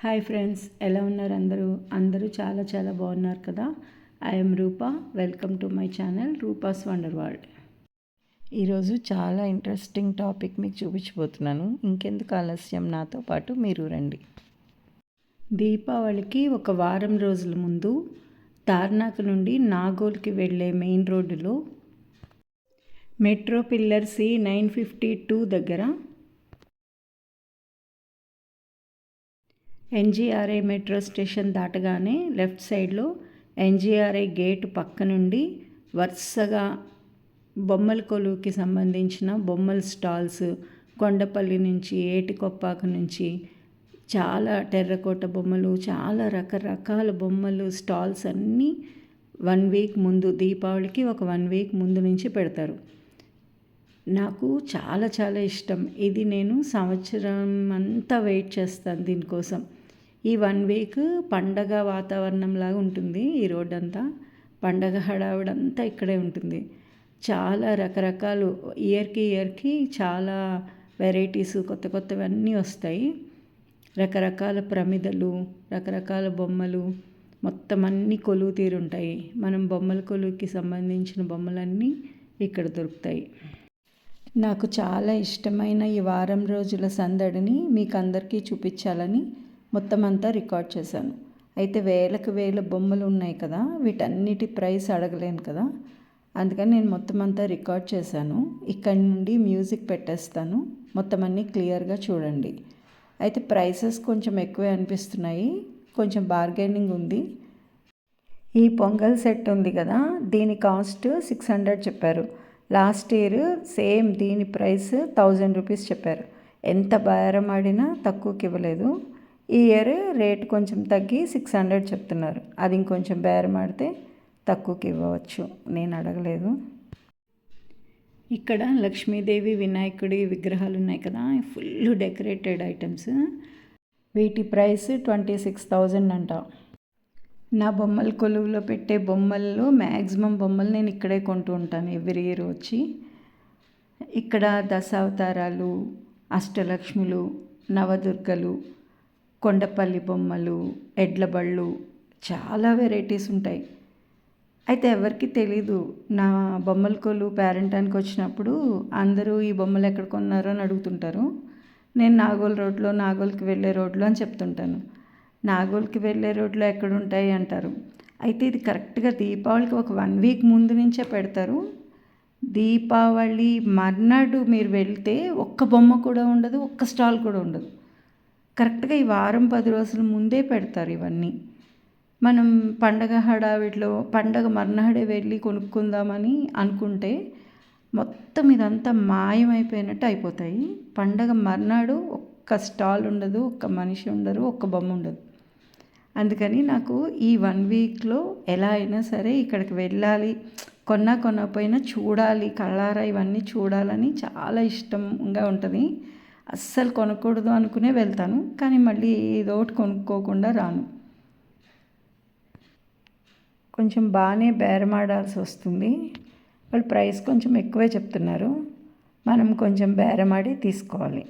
Hi friends ఎలా ఉన్నారు అందరూ? అందరూ చాలా చాలా బాగున్నారు కదా? I'm Rupa welcome to my channel Rupa's wonder world ఈరోజు చాలా ఇంట్రెస్టింగ్ టాపిక్ మీకు చూపించబోతున్నాను. ఇంకెందుకు ఆలస్యం? నాతో పాటు మీరు రండి. దీపావళికి ఒక వారం రోజుల ముందు తార్నాక్ నుండి నాగోల్కి వెళ్ళే మెయిన్ రోడ్డులో metro pillar C nine fifty two దగ్గర ఎన్జీఆర్ఏ మెట్రో స్టేషన్ దాటగానే లెఫ్ట్ సైడ్లో ఎన్జీఆర్ఏ గేట్ పక్క నుండి వరుసగా బొమ్మల కొలువుకి సంబంధించిన బొమ్మల స్టాల్స్ కొండపల్లి నుంచి ఏటికొప్పాక నుంచి చాలా టెర్రకోట బొమ్మలు చాలా రకరకాల బొమ్మలు స్టాల్స్ అన్నీ వన్ వీక్ ముందు దీపావళికి ఒక వన్ వీక్ ముందు నుంచి పెడతారు. నాకు చాలా చాలా ఇష్టం. ఇది నేను సంవత్సరం అంతా వెయిట్ చేస్తాను దీనికోసం. ఈ వన్ వీక్ పండగ వాతావరణంలాగా ఉంటుంది ఈ రోడ్ అంతా పండగ హడావిడంతా ఇక్కడే ఉంటుంది. చాలా రకరకాలు ఇయర్కి ఇయర్కి చాలా వెరైటీస్ కొత్త కొత్తవన్నీ వస్తాయి. రకరకాల ప్రమిదలు రకరకాల బొమ్మలు మొత్తం అన్ని కొలువు తీరుంటాయి మనం బొమ్మల కొలువుకి సంబంధించిన బొమ్మలన్నీ ఇక్కడ దొరుకుతాయి. నాకు చాలా ఇష్టమైన ఈ వారం రోజుల సందడిని మీకు అందరికీ చూపించాలని మొత్తం అంతా రికార్డ్ చేశాను. అయితే వేలకు వేల బొమ్మలు ఉన్నాయి కదా వీటన్నిటి ప్రైస్ అడగలేను కదా. అందుకని నేను మొత్తం అంతా రికార్డ్ చేశాను. ఇక్కడి నుండి మ్యూజిక్ పెట్టేస్తాను. మొత్తం అన్నీ క్లియర్గా చూడండి. అయితే ప్రైసెస్ కొంచెం ఎక్కువే అనిపిస్తున్నాయి. కొంచెం బార్గెనింగ్ ఉంది. ఈ పొంగల్ సెట్ ఉంది కదా దీని కాస్ట్ సిక్స్ హండ్రెడ్ చెప్పారు. లాస్ట్ ఇయర్ సేమ్ దీని ప్రైస్ థౌజండ్ రూపీస్ చెప్పారు. ఎంత బేరం ఆడినా తక్కువకి ఇవ్వలేదు. ఈ ఇయర్ రేట్ కొంచెం తగ్గి సిక్స్ హండ్రెడ్ చెప్తున్నారు. అది ఇంకొంచెం బేరం ఆడితే తక్కువకి ఇవ్వవచ్చు. నేను అడగలేదు. ఇక్కడ లక్ష్మీదేవి వినాయకుడి విగ్రహాలు ఉన్నాయి కదా ఫుల్ డెకరేటెడ్ ఐటమ్స్ వీటి ప్రైస్ ట్వంటీ సిక్స్ థౌజండ్ అంట. నా బొమ్మల కొలువులో పెట్టే బొమ్మల్లో మ్యాక్సిమం బొమ్మలు నేను ఇక్కడే కొంటూ ఉంటాను ఎవ్రీ ఇయర్ వచ్చి. ఇక్కడ దశావతారాలు అష్టలక్ష్ములు నవదుర్గలు కొండపల్లి బొమ్మలు ఎడ్ల బళ్ళు చాలా వెరైటీస్ ఉంటాయి. అయితే ఎవరికి తెలీదు నా బొమ్మల కొలు పేరెంటానికి వచ్చినప్పుడు అందరూ ఈ బొమ్మలు ఎక్కడ కొన్నారో అని అడుగుతుంటారు. నేను నాగోల్ రోడ్లో నాగోల్కి వెళ్ళే రోడ్లో అని చెప్తుంటాను. నాగోల్కి వెళ్ళే రోడ్లో ఎక్కడ ఉంటాయి అంటారు. అయితే ఇది కరెక్ట్గా దీపావళికి ఒక వన్ వీక్ ముందు నుంచే పెడతారు. దీపావళి మర్నాడు మీరు వెళ్తే ఒక్క బొమ్మ కూడా ఉండదు ఒక్క స్టాల్ కూడా ఉండదు. కరెక్ట్గా ఈ వారం పది రోజుల ముందే పెడతారు ఇవన్నీ. మనం పండగ హడావిడిలో పండగ మర్నాడే వెళ్ళి కొనుక్కుందామని అనుకుంటే మొత్తం ఇదంతా మాయమైపోయినట్టు అయిపోతాయి. పండగ మర్నాడు ఒక్క స్టాల్ ఉండదు ఒక్క మనిషి ఉండరు ఒక్క బొమ్మ ఉండదు. అందుకని నాకు ఈ వన్ వీక్లో ఎలా అయినా సరే ఇక్కడికి వెళ్ళాలి కొన్నా కొనకపోయినా చూడాలి కళ్ళారా ఇవన్నీ చూడాలని చాలా ఇష్టంగా ఉంటుంది. అస్సలు కొనకూడదు అనుకునే వెళ్తాను కానీ మళ్ళీ ఏదో ఒకటి కొనుక్కోకుండా రాను. కొంచెం బాగానే బేరమాడాల్సి వస్తుంది. వాళ్ళు ప్రైస్ కొంచెం ఎక్కువే చెప్తున్నారు. మనం కొంచెం బేరమాడి తీసుకోవాలి.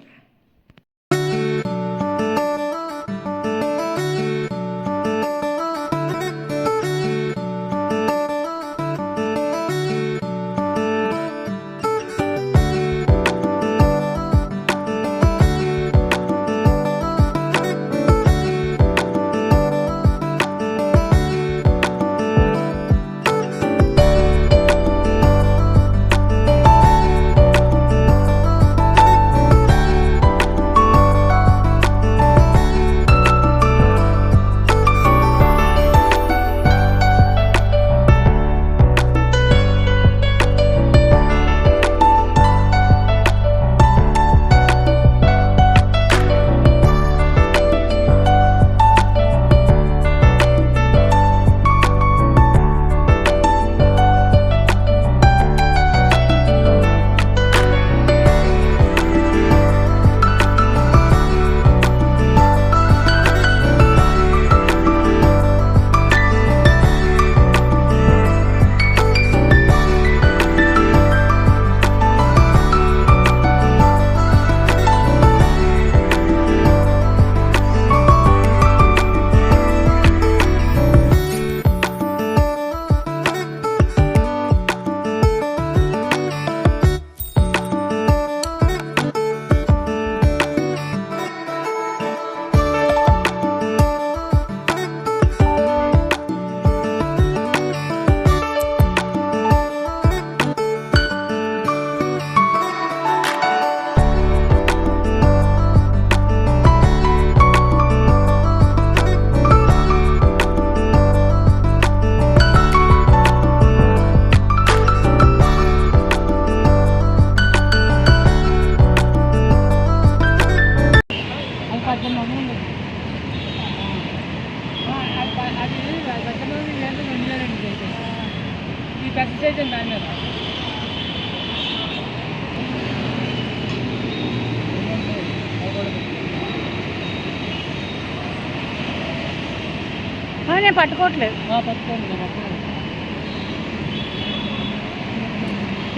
పట్టుకోవట్లేదు.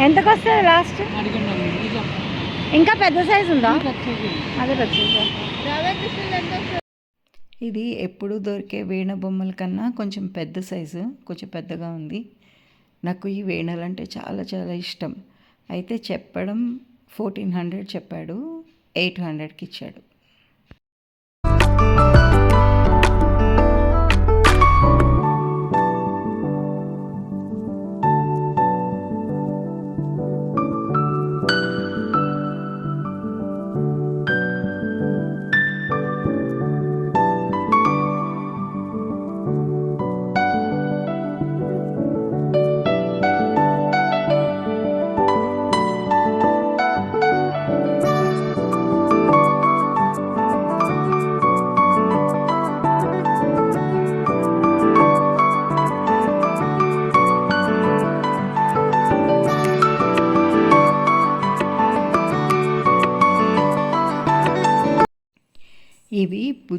ఎంతకు వస్తుంది లాస్ట్? ఇంకా పెద్ద సైజు ఉందా. అదే పెద్ద సైజు. ఇది ఎప్పుడు దొరికే వీణ బొమ్మల కన్నా కొంచెం పెద్ద సైజు కొంచెం పెద్దగా ఉంది. నాకు ఈ వీణలు అంటే చాలా చాలా ఇష్టం. అయితే చెప్పడం ఫోర్టీన్ హండ్రెడ్ చెప్పాడు ఎయిట్ హండ్రెడ్కి ఇచ్చాడు.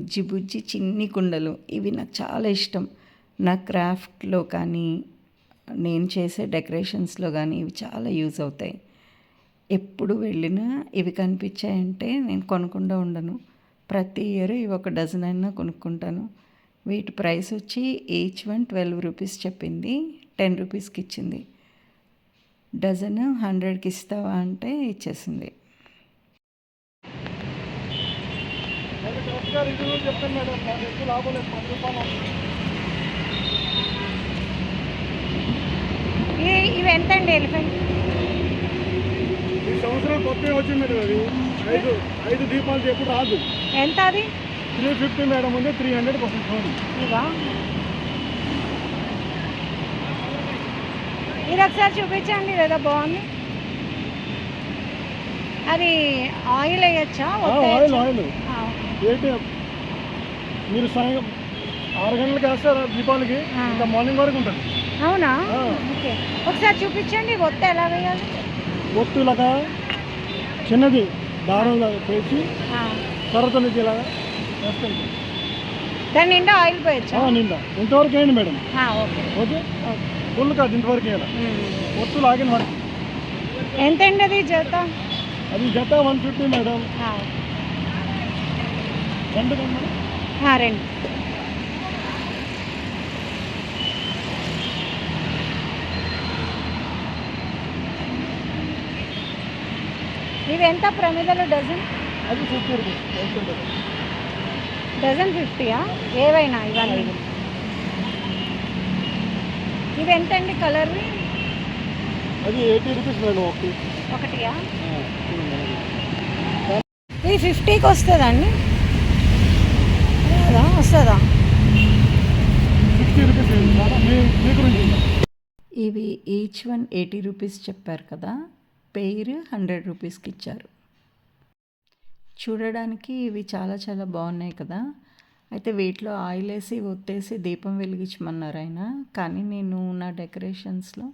బుజ్జి బుజ్జి చిన్ని కుండలు. ఇవి నాకు చాలా ఇష్టం. నా క్రాఫ్ట్లో కానీ నేను చేసే డెకరేషన్స్లో కానీ ఇవి చాలా యూజ్ అవుతాయి. ఎప్పుడు వెళ్ళినా ఇవి కనిపించాయంటే నేను కొనకుండా ఉండను. ప్రతి ఇయర్ ఇవి ఒక డజన్ అయినా కొనుక్కుంటాను. వీటి ప్రైస్ వచ్చి ఈచ్ వన్ ట్వెల్వ్ రూపీస్ చెప్పింది టెన్ రూపీస్కి ఇచ్చింది. డజన్ హండ్రెడ్కి ఇస్తావా అంటే ఇచ్చేసింది. కరెక్ట్గా రివ్యూ చెప్తాను మేడం నాకు ఎక్కువ లాభం లేదు పది రూపాయలు ఇవి ఎంత అండి ఎలిఫెంట్? ఈ సంవత్సరం కొత్తగా వచ్చింది మేడం అది ఐదు ఐదు దీపాలు ఎప్పుడు రాదు. ఎంత అది? త్రీ ఫిఫ్టీ మేడం ఉంది త్రీ హండ్రెడ్కి వస్తుంది చూడండి ఇవా? ఇది ఒకసారి చూపించండి లేదా బాగుంది. అది ఆయిల్ వేయచ్చా? Oil oil. ఏంటి? మీరు సాయం ఆరు గంటలకు వేస్తారు దీపాలకి. ఇంకా మార్నింగ్ వరకు ఉంటుంది. అవునా. ఓకే. ఒకసారి చూపించండి ఒత్త ఎలా వేయాలి? ఒత్తు ఇలాగా చిన్నది దారం పేసి కర్రతో నుంచి ఇలాగా వేస్తుంది దాని నిండా ఆయిల్ పోయచ్చా? నిండా. ఇంతవరకు వేయండి మేడం. ఓకే. ఫుల్ కాదు ఇంతవరకు వేయాలి. ఒత్తు లాగిన వరకు ఎంత అండి అది జత? అది జత వన్ ఫిఫ్టీ మేడం. రెండు రెండు ఎంత ప్రమిదలు? డజన్? అది ఫిఫ్టీ రూపీస్. డజన్ ఫిఫ్టీయా? ఏవైనా ఇవన్నీ? ఇవి ఎంత అండి కలర్వి? అది ఎయిటీ రూపీస్ మేడం ఒకటి. ఒకటియా. ఇది ఫిఫ్టీకి వస్తుందా అండి? రాదా వస్తుందా ఇవి ఈచ్ వన్ ఎయిటీ రూపీస్ చెప్పారు కదా? పెయిర్ హండ్రెడ్ రూపీస్కి ఇచ్చారు. చూడడానికి ఇవి చాలా చాలా బాగున్నాయి కదా? అయితే వీటిలో ఆయిల్ వేసి ఒత్తేసి దీపం వెలిగించమన్నారు ఆయన. కానీ నేను నా డెకరేషన్స్లో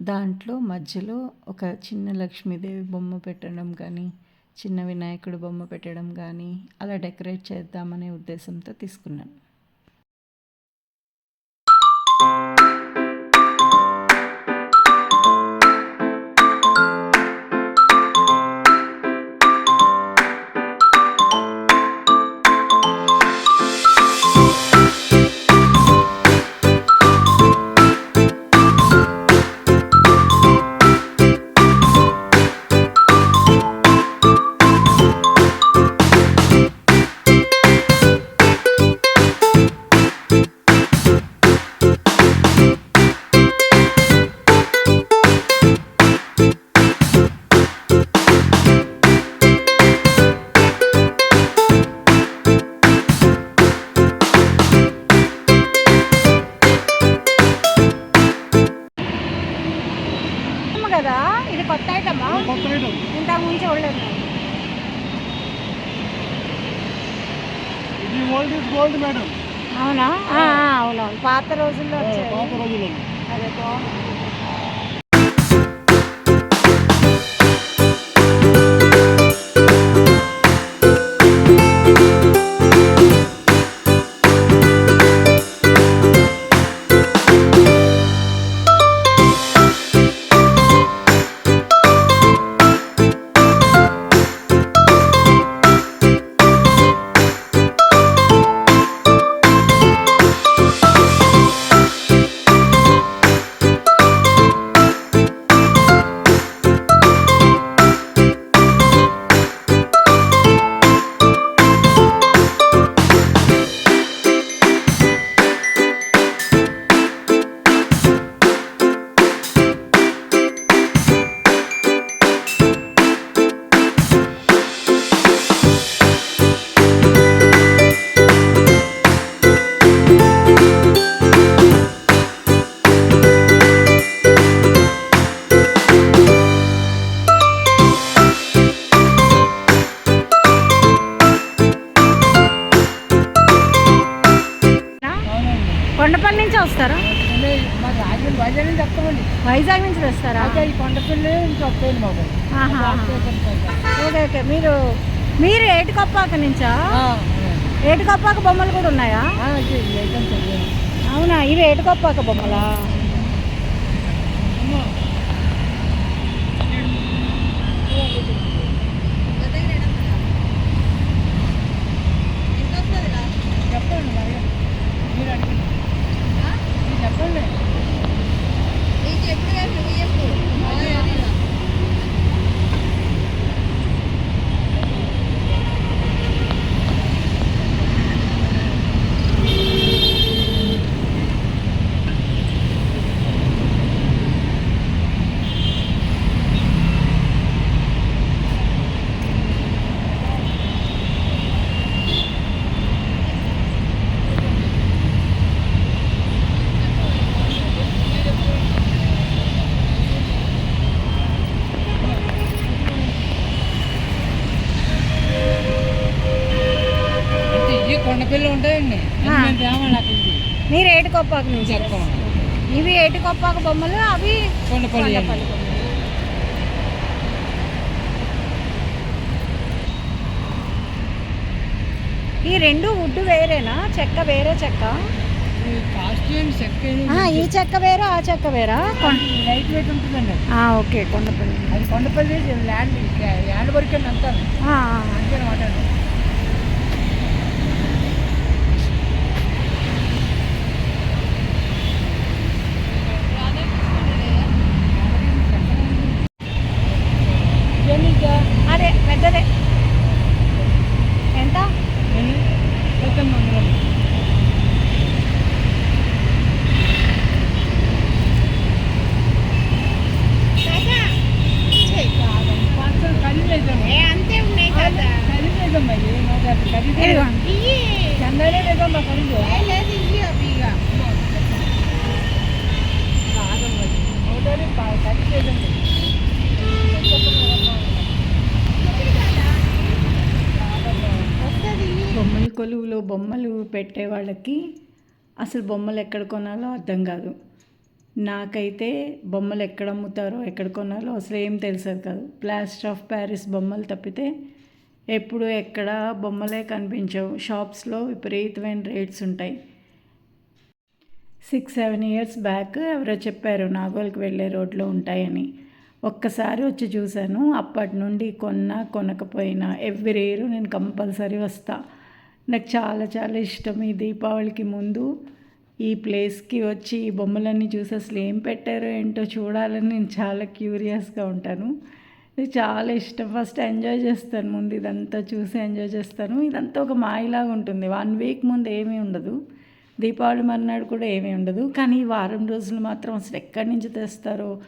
దాంట్లో మధ్యలో ఒక చిన్న లక్ష్మీదేవి బొమ్మ పెట్టడం కానీ చిన్న వినాయకుడు బొమ్మ పెట్టడం కానీ అలా డెకరేట్ చేద్దామనే ఉద్దేశంతో తీసుకున్నాను. నుంచా? ఏటికొప్పాక బొమ్మలు కూడా ఉన్నాయా? అవునా? ఇవి ఏటికొప్పాక బొమ్మలా? మీరు ఏటికొప్పాక నుంచి ఇవి ఏటికొప్పాక బొమ్మలు? అవి కొండపల్లి ఈ రెండు వుడ్ వేరేనా? చెక్క వేరే చెక్క? ఈ చెక్క వేరా ఆ చెక్క వేరా? లైట్ వెయిట్ ఉంటుందండి ఓకే కొండపల్లి. అది కొండపల్లి ల్యాండ్ ల్యాండ్ వరకు అంతా. అంతే అనమాట అండి అదే పెద్దదే ఎంత అంతే ఉన్నాయి కదా ఇదిగో. చెన్నైలో లేదమ్మా ఖరీదు ఒకటి ఖరీదు లేదండి బొమ్మల కొలువులో బొమ్మలు పెట్టే వాళ్ళకి అసలు బొమ్మలు ఎక్కడ కొనాలో అర్థం కాదు. నాకైతే బొమ్మలు ఎక్కడ అమ్ముతారో ఎక్కడ కొనాలో అసలు ఏం తెలిసేది కాదు. ప్లాస్టర్ ఆఫ్ ప్యారిస్ బొమ్మలు తప్పితే ఎప్పుడు ఎక్కడ బొమ్మలే కనిపించవు. షాప్స్లో విపరీతమైన రేట్స్ ఉంటాయి. సిక్స్ సెవెన్ ఇయర్స్ బ్యాక్ ఎవరో చెప్పారు నాగోల్కి వెళ్ళే రోడ్లో ఉంటాయని. ఒక్కసారి వచ్చి చూశాను. అప్పటి నుండి కొన్నా కొనకపోయినా ఎవ్రీ ఇయర్ నేను కంపల్సరీ వస్తాను నాకు చాలా చాలా ఇష్టం ఈ దీపావళికి ముందు. ఈ ప్లేస్కి వచ్చి ఈ బొమ్మలన్నీ చూసి అసలు ఏం పెట్టారో ఏంటో చూడాలని నేను చాలా క్యూరియస్గా ఉంటాను. ఇది చాలా ఇష్టం. ఫస్ట్ ఎంజాయ్ చేస్తాను ముందు ఇదంతా చూసి ఎంజాయ్ చేస్తాను. ఇదంతా ఒక మాయలాగా ఉంటుంది. వన్ వీక్ ముందు ఏమీ ఉండదు. దీపావళి మర్నాడు కూడా ఏమీ ఉండదు. కానీ ఈ వారం రోజులు మాత్రం అసలు ఎక్కడి నుంచి తెస్తారో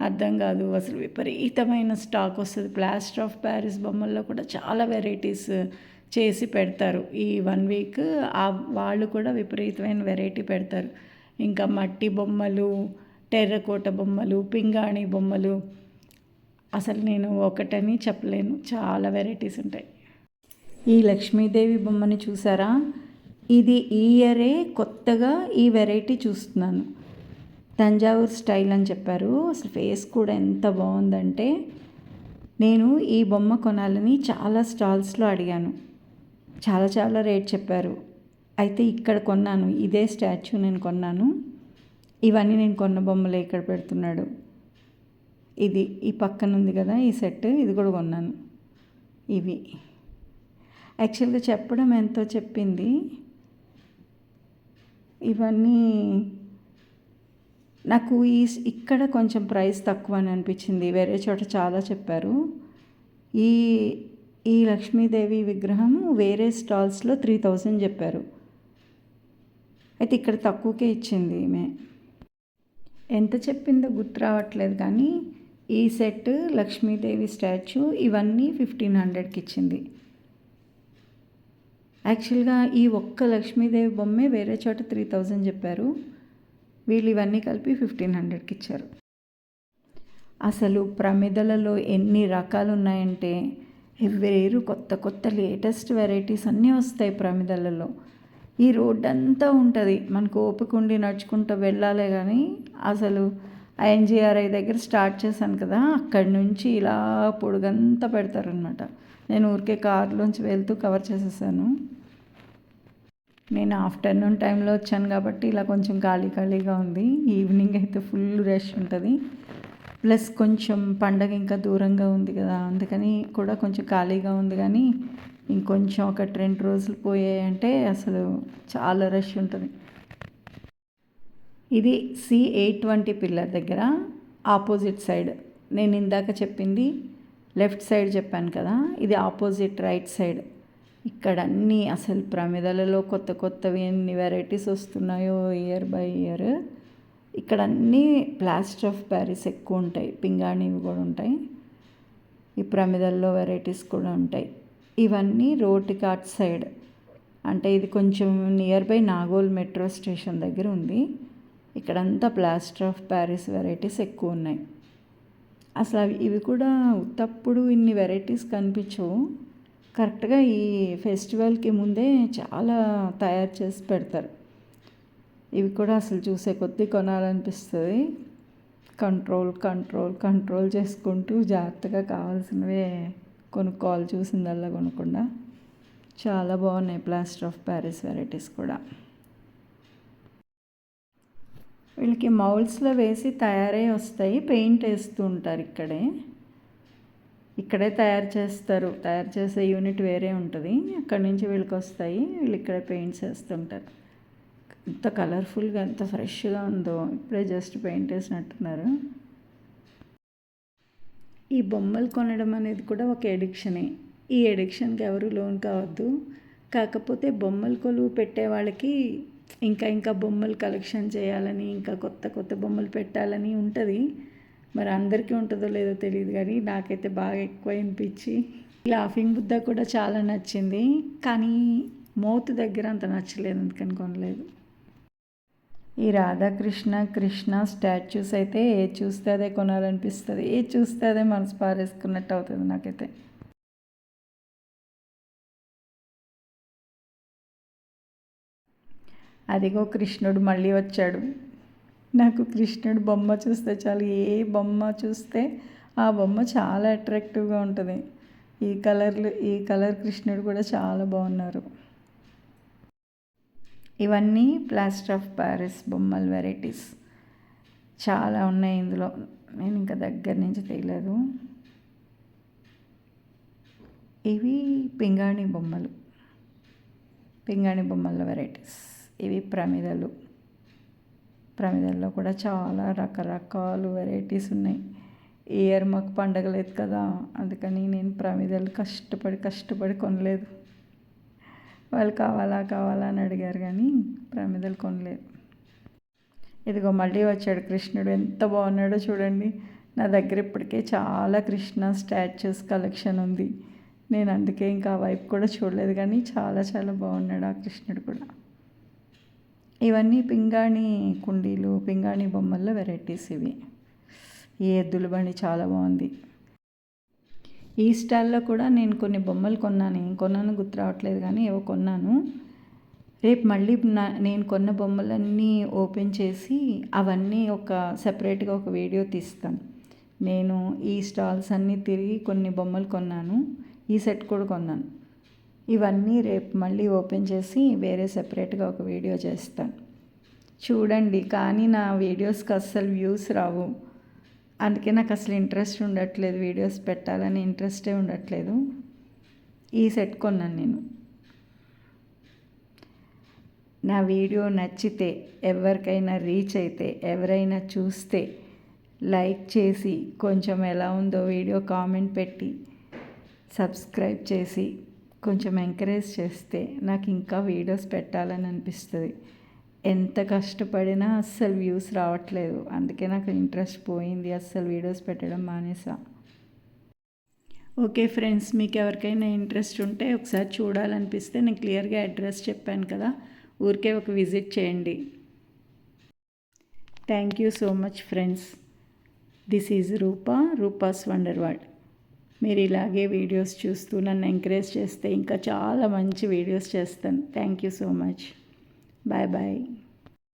అర్థం కాదు. అసలు విపరీతమైన స్టాక్ వస్తుంది. ప్లాస్టర్ ఆఫ్ ప్యారిస్ బొమ్మల్లో కూడా చాలా వెరైటీస్ చేసి పెడతారు. ఈ వన్ వీక్ ఆ వాళ్ళు కూడా విపరీతమైన వెరైటీ పెడతారు. ఇంకా మట్టి బొమ్మలు టెర్రకోట బొమ్మలు పింగాణి బొమ్మలు. అసలు నేను ఒకటని చెప్పలేను. చాలా వెరైటీస్ ఉంటాయి. ఈ లక్ష్మీదేవి బొమ్మని చూసారా? ఇది ఈ ఇయరే కొత్తగా ఈ వెరైటీ చూస్తున్నాను. తంజావూర్ స్టైల్ అని చెప్పారు. అసలు ఫేస్ కూడా ఎంత బాగుందంటే నేను ఈ బొమ్మ కొనాలని చాలా స్టాల్స్లో అడిగాను. చాలా చాలా రేట్ చెప్పారు. అయితే ఇక్కడ కొన్నాను. ఇదే స్టాచ్యూ నేను కొన్నాను. ఇవన్నీ నేను కొన్న బొమ్మలే ఇక్కడ పెడుతున్నాడు. ఇది ఈ పక్కన ఉంది కదా ఈ సెట్ ఇది కూడా కొన్నాను. ఇవి. యాక్చువల్గా చెప్పడం ఎంతో చెప్పింది. ఇవన్నీ నాకు ఈ ఇక్కడ కొంచెం ప్రైస్ తక్కువ అని అనిపించింది. వేరే చోట చాలా చెప్పారు. ఈ ఈ లక్ష్మీదేవి విగ్రహం వేరే స్టాల్స్లో త్రీ థౌజండ్ చెప్పారు. అయితే ఇక్కడ తక్కువకే ఇచ్చింది ఈమె. ఎంత చెప్పిందో గుర్తు రావట్లేదు కానీ ఈ సెట్ లక్ష్మీదేవి స్టాచ్యూ ఇవన్నీ ఫిఫ్టీన్ హండ్రెడ్కి ఇచ్చింది. యాక్చువల్గా ఈ ఒక్క లక్ష్మీదేవి బొమ్మే వేరే చోట త్రీ థౌజండ్ చెప్పారు. వీళ్ళు ఇవన్నీ కలిపి ఫిఫ్టీన్ హండ్రెడ్కి ఇచ్చారు. అసలు ప్రమిదలలో ఎన్ని రకాలు ఉన్నాయంటే వేరు కొత్త కొత్త లేటెస్ట్ వెరైటీస్ అన్నీ వస్తాయి ప్రమిదలలో. ఈ రోడ్ అంతా ఉంటుంది. మనకు ఓపిక ఉండి నడుచుకుంటూ వెళ్ళాలి కానీ అసలు ఐఎన్జిఆర్ఐ దగ్గర స్టార్ట్ చేశాను కదా అక్కడి నుంచి ఇలా పొడుగంతా పెడతారనమాట నేను ఊరికే కార్లోంచి వెళ్తూ కవర్ చేసేసాను. నేను ఆఫ్టర్నూన్ టైంలో వచ్చాను కాబట్టి ఇలా కొంచెం ఖాళీ ఖాళీగా ఉంది. ఈవినింగ్ అయితే ఫుల్ రష్ ఉంటుంది. ప్లస్ కొంచెం పండగ ఇంకా దూరంగా ఉంది కదా అందుకని కూడా కొంచెం ఖాళీగా ఉంది కానీ ఇంకొంచెం ఒక రెండు రోజులు పోయాయంటే అసలు చాలా రష్ ఉంటుంది. ఇది సి ఎయిట్ ట్వంటీ పిల్లర్ దగ్గర ఆపోజిట్ సైడ్. నేను ఇందాక చెప్పింది లెఫ్ట్ సైడ్ చెప్పాను కదా ఇది ఆపోజిట్ రైట్ సైడ్. ఇక్కడ అన్నీ అసలు ప్రమిదలలో కొత్త కొత్తవి ఎన్ని వెరైటీస్ వస్తున్నాయో ఇయర్ బై ఇయర్. ఇక్కడ అన్నీ ప్లాస్టర్ ఆఫ్ ప్యారిస్ ఎక్కువ ఉంటాయి. పింగాణివి కూడా ఉంటాయి. ఈ ప్రమిదల్లో వెరైటీస్ కూడా ఉంటాయి. ఇవన్నీ రోడ్డుకి అట్ సైడ్. అంటే ఇది కొంచెం near by Nagole metro station దగ్గర ఉంది. ఇక్కడంతా ప్లాస్టర్ ఆఫ్ ప్యారిస్ వెరైటీస్ ఎక్కువ ఉన్నాయి. అసలు అవి ఇవి కూడా ఉత్తప్పుడు ఇన్ని వెరైటీస్ కనిపించవు. కరెక్ట్గా ఈ ఫెస్టివల్కి ముందే చాలా తయారు చేసి పెడతారు. ఇవి కూడా అసలు చూసే కొద్దీ కొనాలనిపిస్తుంది. కంట్రోల్ కంట్రోల్ కంట్రోల్ చేసుకుంటూ జాగ్రత్తగా కావాల్సినవే కొనుక్కోవాలి చూసిందల్లా కొనకుండా. చాలా బాగున్నాయి ప్లాస్టర్ ఆఫ్ ప్యారిస్ వెరైటీస్ కూడా. వీళ్ళకి మౌల్స్లో వేసి తయారై వస్తాయి పెయింట్ వేస్తూ ఉంటారు ఇక్కడే. ఇక్కడే తయారు చేస్తారు. తయారు చేసే యూనిట్ వేరే ఉంటుంది. అక్కడి నుంచి వీళ్ళకి వస్తాయి. వీళ్ళు ఇక్కడే పెయింట్స్ వేస్తుంటారు ఎంత కలర్ఫుల్గా ఎంత ఫ్రెష్గా ఉందో. ఇప్పుడే జస్ట్ పెయింట్ వేసినట్టున్నారు. ఈ బొమ్మలు కొనడం అనేది కూడా ఒక ఎడిక్షనే. ఈ ఎడిక్షన్కి ఎవరు లోన్ కావద్దు. కాకపోతే బొమ్మలు కొలువు పెట్టే వాళ్ళకి ఇంకా ఇంకా బొమ్మలు కలెక్షన్ చేయాలని ఇంకా కొత్త కొత్త బొమ్మలు పెట్టాలని ఉంటుంది. మరి అందరికీ ఉంటుందో లేదో తెలియదు కానీ నాకైతే బాగా ఎక్కువ అనిపించి లాఫింగ్ బుద్ధ కూడా చాలా నచ్చింది. కానీ మౌత్ దగ్గర అంత నచ్చలేదు అందుకని కొనలేదు. ఈ రాధాకృష్ణ కృష్ణ స్టాచ్యూస్ అయితే ఏ చూస్తే అదే కొనాలనిపిస్తుంది. ఏ చూస్తే అదే మనసు పారేసుకున్నట్టు అవుతుంది నాకైతే. అదిగో కృష్ణుడు మళ్ళీ వచ్చాడు. నాకు కృష్ణుడు బొమ్మ చూస్తే చాలు. ఏ బొమ్మ చూస్తే ఆ బొమ్మ చాలా అట్రాక్టివ్గా ఉంటుంది. ఈ కలర్లు ఈ కలర్ కృష్ణుడు కూడా చాలా బాగున్నారు. ఇవన్నీ ప్లాస్టర్ ఆఫ్ ప్యారిస్ బొమ్మల వెరైటీస్ చాలా ఉన్నాయి ఇందులో. నేను ఇంకా దగ్గర నుంచి తీయలేదు. ఇవి పింగాణి బొమ్మలు. పింగాణి బొమ్మల వెరైటీస్ ఇవి ప్రమిదలు. ప్రమిదల్లో కూడా చాలా రకరకాల వెరైటీస్ ఉన్నాయి. ఇయర్ మాకు పండగ లేదు కదా అందుకని నేను ప్రమిదలు కష్టపడి కష్టపడి కొనలేదు. వాళ్ళు కావాలా కావాలా అని అడిగారు కానీ ప్రమిదలు కొనలేదు. ఇదిగో మళ్ళీ వచ్చాడు కృష్ణుడు. ఎంత బాగున్నాడో చూడండి. నా దగ్గర ఇప్పటికే చాలా కృష్ణ స్టాచ్యూస్ కలెక్షన్ ఉంది. నేను అందుకే ఇంకా ఆ వైపు కూడా చూడలేదు కానీ చాలా చాలా బాగున్నాడు ఆ కృష్ణుడు కూడా. ఇవన్నీ పింగాణి కుండీలు పింగాణి బొమ్మల్లో వెరైటీస్ ఇవి. ఈ ఎద్దుల బండి చాలా బాగుంది. ఈ స్టాల్లో కూడా నేను కొన్ని బొమ్మలు కొన్నాను. ఏం కొన్నాను గుర్తు రావట్లేదు కానీ ఏవో కొన్నాను. రేపు మళ్ళీ నా నేను కొన్న బొమ్మలన్నీ ఓపెన్ చేసి అవన్నీ ఒక సపరేట్గా ఒక వీడియో తీస్తాను. నేను ఈ స్టాల్స్ అన్నీ తిరిగి కొన్ని బొమ్మలు కొన్నాను. ఈ సెట్ కూడా కొన్నాను. ఇవన్నీ రేపు మళ్ళీ ఓపెన్ చేసి వేరే సపరేట్గా ఒక వీడియో చేస్తాను. చూడండి కానీ నా వీడియోస్కి అస్సలు వ్యూస్ రావు. అందుకే నాకు అసలు ఇంట్రెస్ట్ ఉండట్లేదు వీడియోస్ పెట్టాలని ఇంట్రెస్టే ఉండట్లేదు. ఈ సెట్ కొన్నాను నేను. నా వీడియో నచ్చితే ఎవరికైనా రీచ్ అయితే ఎవరైనా చూస్తే లైక్ చేసి కొంచెం ఎలా ఉందో వీడియో కామెంట్ పెట్టి సబ్స్క్రైబ్ చేసి కొంచెం ఎంకరేజ్ చేస్తే నాకు ఇంకా వీడియోస్ పెట్టాలని అనిపిస్తుంది. ఎంత కష్టపడినా అస్సలు వ్యూస్ రావట్లేదు. అందుకే నాకు ఇంట్రెస్ట్ పోయింది. అస్సలు వీడియోస్ పెట్టడం మానేసా. ఓకే ఫ్రెండ్స్ మీకు ఎవరికైనా ఇంట్రెస్ట్ ఉంటే ఒకసారి చూడాలనిపిస్తే నేను క్లియర్గా అడ్రస్ చెప్పాను కదా ఊరికే ఒక విజిట్ చేయండి. Thank you so much friends this is Rupa Rupa's wonder world మీరు ఇలాగే వీడియోస్ చూస్తూ నన్ను ఎంకరేజ్ చేస్తే ఇంకా చాలా మంచి వీడియోస్ చేస్తాను. Thank you so much 拜拜。